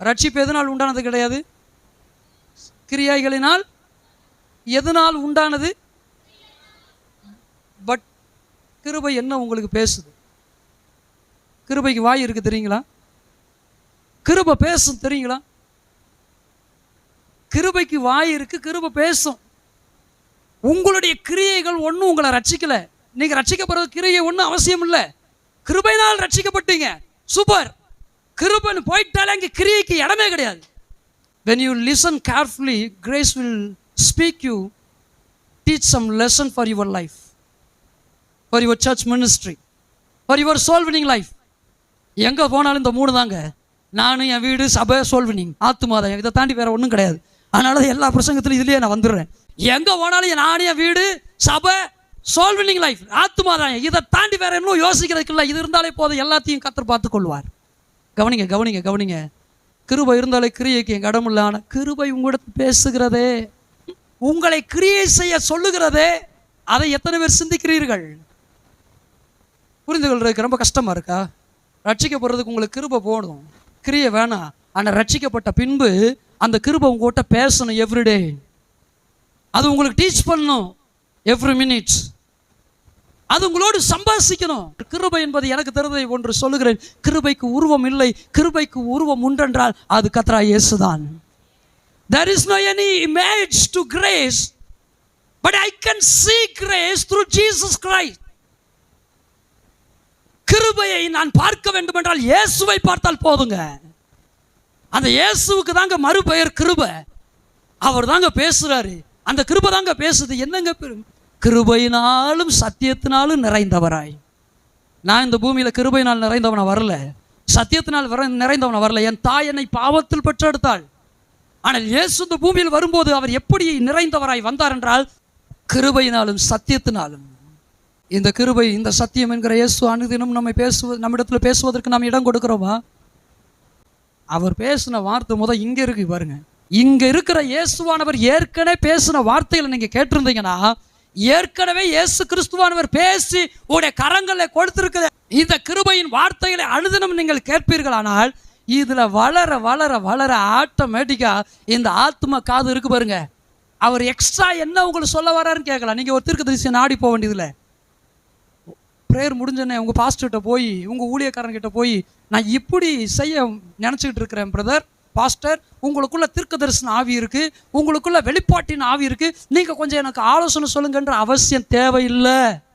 ரட்சிப்பு எதனால் உண்டானது கிடையாது? கிரியாய்களினால் எதனால் உண்டானது? பட் கிருபை என்ன உங்களுக்கு பேசுது? கிருபைக்கு வாய் இருக்கு தெரியுங்களா? கிருபை பேசும் தெரியுங்களா? கிருபைக்கு வாய் இருக்கு கிருபை பேசும். உங்களுடைய கிரியைகள் ஒன்றும் உங்களை ரட்சிக்கல. நீங்க ரட்சிக்கப்படுறது கிரியை ஒன்றும் அவசியம் இல்லை. கிருபைனால் ரட்சிக்கப்பட்டீங்க. சூப்பர். கிருபைன்னு போயிட்டாலே அங்கே கிரியைக்கு இடமே கிடையாது. When you listen carefully grace will speak you teach some lesson for your life for your church ministry for your soul winning life எங்கே போனாலும் இந்த மூணு தாங்க. நானும் என் வீடு சபை சோல்வினிங் ஆத்துமாதம் இதை தாண்டி வேற ஒன்றும் கிடையாது. அதனால எல்லா பிரசங்கத்திலும் இதுலேயே நான் வந்துடுறேன். எங்கே போனாலும் நானும் என் வீடு சபை சோல்வினிங் லைஃப் ஆத்துமாதான் இதை தாண்டி வேற இன்னும் யோசிக்கிறதுக்கு இல்லை. இது இருந்தாலே போதும். எல்லாத்தையும் கத்தர் பார்த்து கொள்வார் கவனிங்க கவனிங்க கவனிங்க. கிருபை இருந்தாலே கிரியைக்கு என் கடமில்ல ஆனால் கிருபை உங்களிடத்து பேசுகிறதே. உங்களை கிரியை செய்ய சொல்லுகிறதே. அதை எத்தனை பேர் சிந்திக்கிறீர்கள்? புரிந்து கொள்றதுக்கு ரொம்ப கஷ்டமா இருக்கா? ரட்சிக்கப்படுறதுக்கு உங்களுக்கு கிருபை போகணும் கிரியை வேணாம். ஆனால் ரட்சிக்கப்பட்ட பின்பு அந்த கிருபை உங்ககிட்ட பேசணும் எவ்ரிடே அது உங்களுக்கு டீச் பண்ணணும். எவ்ரி மினிட்ஸ் அது உங்களோடு சம்பாசிக்கணும். கிருபை என்பது எனக்கு தெரிந்ததை ஒன்று சொல்லுகிறேன். கிருபைக்கு உருவம் இல்லை. கிருபைக்கு உருவம் உண்டென்றால் அது கத்ரா இயேசுதான். There is no any image to grace but I can see grace through Jesus Christ கிருபையை நான் பார்க்க வேண்டும் என்றால் இயேசுவை பார்த்தால் போதுங்க. அந்த இயேசுவுக்கு தாங்க மறுபெயர் கிருபை. அவர் தாங்க பேசுறாரு. அந்த கிருபை தாங்க பேசுது. என்னங்க கிருபையினாலும் சத்தியத்தினாலும் நிறைந்தவராய். நான் இந்த பூமியில் கிருபையினால் நிறைந்தவனை வரல. சத்தியத்தினால் வர நிறைந்தவனை வரல. என் தாய் என்னை பாவத்தில் பெற்றெடுத்தாள். ஆனால் இயேசு இந்த பூமியில் வரும்போது அவர் எப்படி நிறைந்தவராய் வந்தார் என்றால் கிருபையினாலும் சத்தியத்தினாலும். இந்த கிருபை இந்த சத்தியம் என்கிற இயேசு அனுதினம் நம்மை பேசுவது நம்மிடத்தில் பேசுவதற்கு நாம் இடம் கொடுக்கிறோமா? அவர் பேசின வார்த்தை முதல் இங்கே இருக்கு பாருங்க. இங்கே இருக்கிற இயேசுவானவர் ஏற்கனவே பேசின வார்த்தைகளை நீங்கள் கேட்டிருந்தீங்கன்னா ஏற்கனவே இயேசு கிறிஸ்துவானவர் பேசி உடைய கரங்களை கொடுத்திருக்கிற இந்த கிருபையின் வார்த்தைகளை அனுதினம் நீங்கள் கேட்பீர்களானால் இதில் வளர வளர வளர ஆட்டோமேட்டிக்காக இந்த ஆத்ம காது இருக்கு பாருங்க. அவர் எக்ஸ்ட்ரா என்ன உங்களுக்கு சொல்ல வராருன்னு கேட்கலாம். நீங்கள் ஒரு தீர்க்க நாடி போக வேண்டியதில்லை. ப்ரேயர் முடிஞ்சோடனே உங்கள் பாஸ்டர்கிட்ட போய் உங்கள் ஊழியக்காரங்கிட்ட போய் நான் இப்படி செய்ய நினச்சிக்கிட்டு இருக்கிறேன் பிரதர் பாஸ்டர் உங்களுக்குள்ள தீர்க்க தரிசன ஆவி இருக்கு. உங்களுக்குள்ள வெளிப்பாட்டின் ஆவி இருக்கு. நீங்கள் கொஞ்சம் எனக்கு ஆலோசனை சொல்லுங்கன்ற அவசியம் தேவையில்லை.